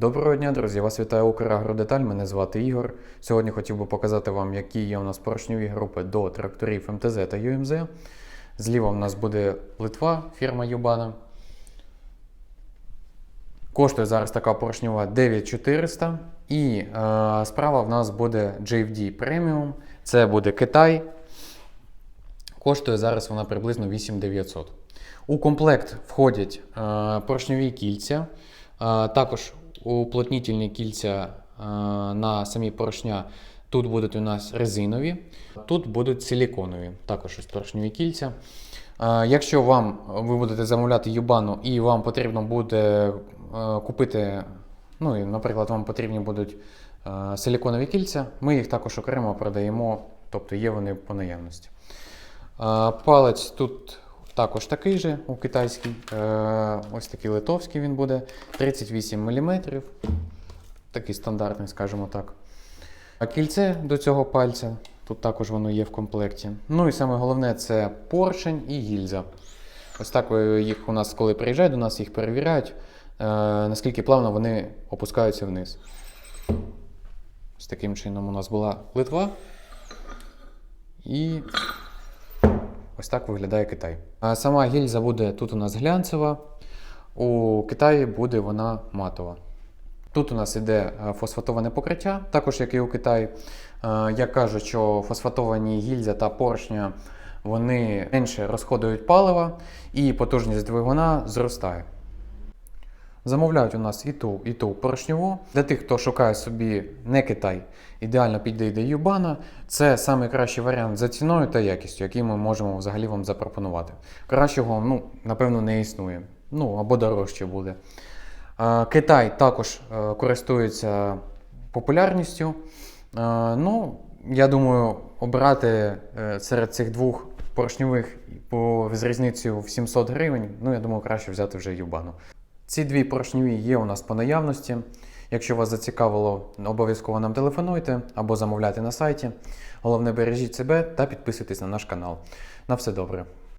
Доброго дня, друзі! Вас вітає Украгродеталь. Мене звати Ігор. Сьогодні хотів би показати вам, які є у нас поршньові групи до тракторів МТЗ та ЮМЗ. Зліва у нас буде Литва, фірма Юбана. Коштує зараз така поршньова 9400. І е, справа в нас буде JFD Premium. Це буде Китай. Коштує зараз вона приблизно 8900. У комплект входять е, поршньові кільця, е, також уплотнітельні кільця на самі поршня. Тут будуть у нас резинові, тут будуть силіконові, також ось поршневі кільця. Якщо вам ви будете замовляти юбану і вам потрібно буде купити, ну і, наприклад, вам потрібні будуть силіконові кільця, ми їх також окремо продаємо, тобто є вони по наявності. Палець тут також такий же у китайський. Е, Ось такий литовський він буде. 38 мм. Такий стандартний, скажімо так. А кільце до цього пальця. Тут також воно є в комплекті. Ну і саме головне це поршень і гільза. Ось так їх у нас, коли приїжджають до нас, їх перевіряють, е, наскільки плавно вони опускаються вниз. Ось таким чином у нас була Литва. І Ось так виглядає Китай. А сама гільза буде тут у нас глянцева, у Китаї буде вона матова. Тут у нас іде е, фосфатоване покриття, також як і у Китаї. Я Як кажуть, що фосфатовані гільза та поршня вони менше розходують палива і потужність двигуна зростає. Замовляють у нас і ту, і ту поршньову. Для тих, хто шукає собі не Китай, ідеально підійде Юбана. Це найкращий варіант за ціною та якістю, який ми можемо взагалі вам запропонувати. Кращого, ну, напевно, не існує. Ну або дорожче буде. Китай також е, користується популярністю. Е, Ну, я думаю, обрати е, серед цих двох поршньових по з різницею в 700 гривень, ну, я думаю, краще взяти вже Юбану. Ці дві поршневі є у нас по наявності. Якщо вас зацікавило, обов'язково нам телефонуйте або замовляйте на сайті. Головне бережіть себе та підписуйтесь на наш канал. На все добре.